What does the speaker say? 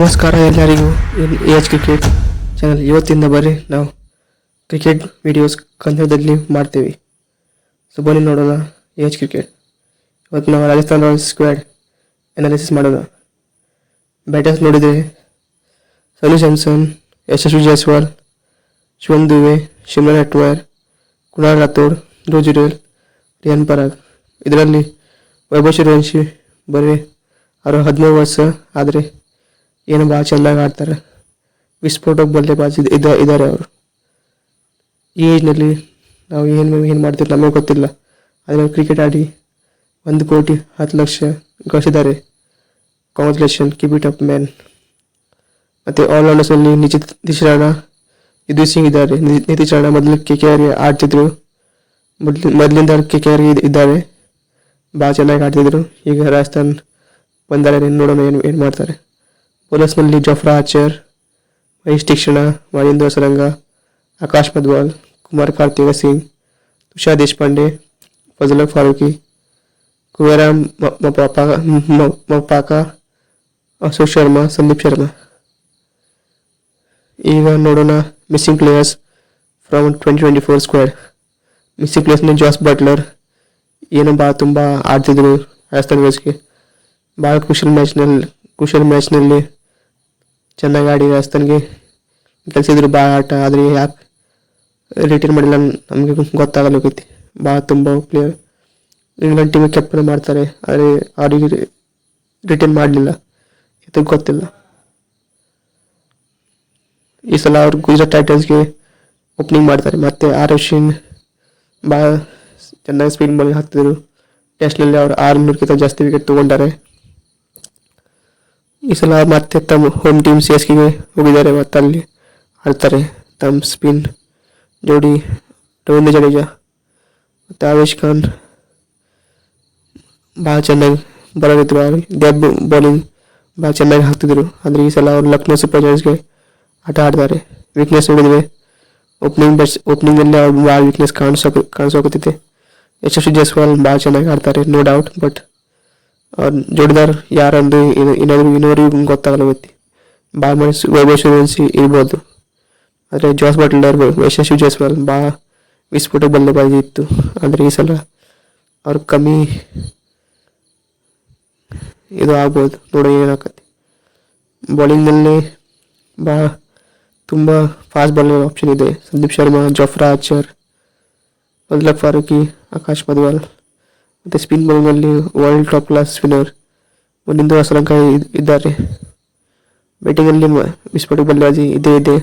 ನಮಸ್ಕಾರ ಎಲ್ಲರಿಗೂ. H cricket channel ಇವತ್ತಿಂದ ಬರೀ ನಾವು ಕ್ರಿಕೆಟ್ ವಿಡಿಯೋಸ್ ಕನ್ನಡದಲ್ಲಿ ಮಾಡ್ತೀವಿ. ಸೊ ಬನ್ನಿ ನೋಡೋಣ ಎಚ್ ಕ್ರಿಕೆಟ್ ಇವತ್ತು ನಾವು ರಾಜಸ್ಥಾನ್ ರಾಯಲ್ಸ್ ಸ್ಕ್ವಾಡ್ ಅನಾಲಿಸಿಸ್ ಮಾಡೋಣ. ಬ್ಯಾಟರ್ಸ್ ನೋಡಿದರೆ ಸನು ಸ್ಯಾಮ್ಸನ್ ಯಶಸ್ವಿ ಜೈಸ್ವಾಲ್ ಶಿವನ್ ದುವೆ ಶಿಮ್ರನ್ ಅಟ್ವಾರ್ ಕುಣಾಲ್ ರಾಥೋಡ್ ಧ್ರುವ್ ರಿಯಾನ್ ಪರಾಗ್. ಇದರಲ್ಲಿ ವೈಭವ್ ಸೂರ್ಯವಂಶಿ ಬರೀ ಅವರು ಹದಿಮೂರು ವರ್ಷ ಆದರೆ ಏನು ಭಾಳ ಚೆಂದಾಗಿ ಆಡ್ತಾರೆ. ವಿಸ್ಫೋಟಕ್ಕೆ ಬಲ್ಲೆಬಾಜ್ ಇದ್- ಇದ ಇದ್ದಾರೆ ಅವರು. ಈ ಏಜ್ನಲ್ಲಿ ನಾವು ಏನು ಏನು ಮಾಡ್ತೀವಿ ನಮಗೆ ಗೊತ್ತಿಲ್ಲ. ಆದರೆ ಕ್ರಿಕೆಟ್ ಆಡಿ ಒಂದು ಕೋಟಿ ಹತ್ತು ಲಕ್ಷ ಗಳಿಸಿದ್ದಾರೆ. Congratulation keep it up man ಮತ್ತು ಆಲ್ರೌಂಡರ್ಸಲ್ಲಿ ನಿಚಿತ್ ನಿತೀಶ್ ರಾಣಾ ಯದು ಸಿಂಗ್ ಇದ್ದಾರೆ. ನಿತೀಶ್ ರಾಣ ಮೊದಲು ಕೆ ಕೆ ಆರ್ ಆಡ್ತಿದ್ರು. ಮೊದಲು, ಮೊದಲಿಂದ ಕೆ ಕೆ ಆರ್ ಇದ್ದಾರೆ. ಭಾಳ ಚೆನ್ನಾಗಿ ಆಡ್ತಿದ್ರು. ಈಗ ರಾಜಸ್ಥಾನ್ ಬಂದಾರೆ ನೋಡೋಣ ಏನು ಏನು ಮಾಡ್ತಾರೆ. पुलिस मल्ली Jofra Archer Mahesh Theekshana Mahendra Hasaranga Akash Madhwal Kumar Kartikeya Singh Tushar Deshpande Fazalhaq Farooqi Kwena Maphaka Ashok Sharma Sandeep Sharma Eva Nodona, missing twenty twenty four squad. Missing players ने जॉस बटलर येन भाला तुम दुरू राजस्थान वेज के भाला कुशल मैच कुशल match ಚೆನ್ನಾಗಿ ಆಡಿ ರಾಜಸ್ಥಾನ್ಗೆ ಕಲಿಸಿದ್ರು ಭಾಳ ಆಟ, ಆದರೆ ಯಾಕೆ ರಿಟೈರ್ ಮಾಡಿಲ್ಲ ನಮಗೆ ಗೊತ್ತಾಗಲ್ಲ ಹೋಗೈತಿ. ಭಾಳ ತುಂಬ ಪ್ಲೇಯರ್ ಇಂಗ್ಲೆಂಡ್ ಟೀಮಿಗೆ ಕ್ಯಾಪ್ಟನ್ ಮಾಡ್ತಾರೆ, ಆದರೆ ಅವರಿಗೆ ರಿಟೈನ್ ಮಾಡಲಿಲ್ಲ. ಇದಕ್ಕೆ ಗೊತ್ತಿಲ್ಲ. ಈ ಸಲ ಅವ್ರು ಗುಜರಾತ್ ಟೈಟನ್ಸ್ಗೆ ಓಪನಿಂಗ್ ಮಾಡ್ತಾರೆ. ಮತ್ತು ಆರ್ ಅಶ್ವಿನ್ ಭಾಳ ಚೆನ್ನಾಗಿ ಸ್ಪಿನ್ ಬಾಲಿಂಗ್ ಹಾಕ್ತಿದ್ರು. ಟೆಸ್ಟ್ನಲ್ಲಿ ಅವ್ರು ಆರುನೂರಕ್ಕಿಂತ ಜಾಸ್ತಿ ವಿಕೆಟ್ ತೊಗೊಂಡಾರೆ. ಈ ಸಲ ಮತ್ತೆ ತಮ್ಮ ಹೋಮ್ ಟೀಮ್ ಸಿ ಎಸ್ ಕೆಗೆ ಹೋಗಿದ್ದಾರೆ ಮತ್ತು ಅಲ್ಲಿ ಆಡ್ತಾರೆ ತಮ್ಮ ಸ್ಪಿನ್ ಜೋಡಿ ರವೀಂದ್ರ ಜಡೇಜಾ ಮತ್ತು ಆವೇಶ್ ಖಾನ್. ಭಾಳ ಚೆನ್ನಾಗಿ ಬರೋದಿದ್ರು ಅವ್ರು ಡೆಬ್ ಬೌಲಿಂಗ್ ಭಾಳ ಚೆನ್ನಾಗಿ ಹಾಕ್ತಿದ್ರು. ಆದರೆ ಈ ಸಲ ಅವರು ಲಕ್ನೋ ಸೂಪರ್ ಜಾಯಿಂಟ್ಸ್ಗೆ ಆಟ ಆಡ್ತಾರೆ. ವೀಕ್ನೆಸ್ ನೋಡಿದ್ರೆ ಓಪನಿಂಗ್ ಬ್ಯಾಟ್ಸ್ ಓಪನಿಂಗಲ್ಲಿ ಅವ್ರು ಭಾಳ ವೀಕ್ನೆಸ್ ಕಾಣಿಸೋಕೆ ಕಾಣಿಸೋಕತ್ತಿದೆ. ಯಶಸ್ವಿ ಜೈಸ್ವಾಲ್ ಭಾಳ ಚೆನ್ನಾಗಿ ಆಡ್ತಾರೆ ನೋ ಡೌಟ್ ಬಟ್ ಅವ್ರ ಜೋಡಿದಾರ್ ಯಾರಂದು ಏನಾದರೂ ಇನ್ನೂವರೆಗೂ ಗೊತ್ತಾಗಲ್ಲ ಮತ್ತೆ ಭಾಳ ಮನಸ್ಸು ವೈಭವ್ ಸೂರ್ಯವಂಶಿ ಇರ್ಬೋದು. ಆದರೆ ಜಾಸ್ ಬಾಟಲ್ ಯಶಸ್ವಿ ಜೈಸ್ವಾಲ್ ಭಾಳ ವಿಸ್ಫೋಟ ಬಲ್ಲೆಬಾಜಿ ಇತ್ತು. ಆದರೆ ಈ ಸಲ ಅವ್ರು ಕಮ್ಮಿ ಇದು ಆಗ್ಬೋದು. ನೋಡೋ ಏನಾಗತ್ತೆ ಬೌಲಿಂಗ್ನಲ್ಲಿ ಭಾಳ ತುಂಬ ಫಾಸ್ಟ್ ಬೌಲಿಂಗ್ ಆಪ್ಷನ್ ಇದೆ. ಸಂದೀಪ್ ಶರ್ಮಾ ಜಫ್ರಾ ಆಚರ್ ಮೊದಲ ಫಾರೂಕಿ, ಆಕಾಶ್ ಮದ್ವಾಲ್ ಮತ್ತು ಸ್ಪಿನ್ ಬೌಲಿಂಗಲ್ಲಿ ವರ್ಲ್ಡ್ ಟಾಪ್ ಕ್ಲಾಸ್ ಸ್ಪಿನ್ನರ್ ಮುನಿಂದು ಅಸಲಂಕ ಇದ್ದಾರೆ. ಬ್ಯಾಟಿಂಗಲ್ಲಿ ವಿಸ್ಫೋಟಕ ಬಲ್ಲಾಜಿ ಇದೇ ಇದೆ.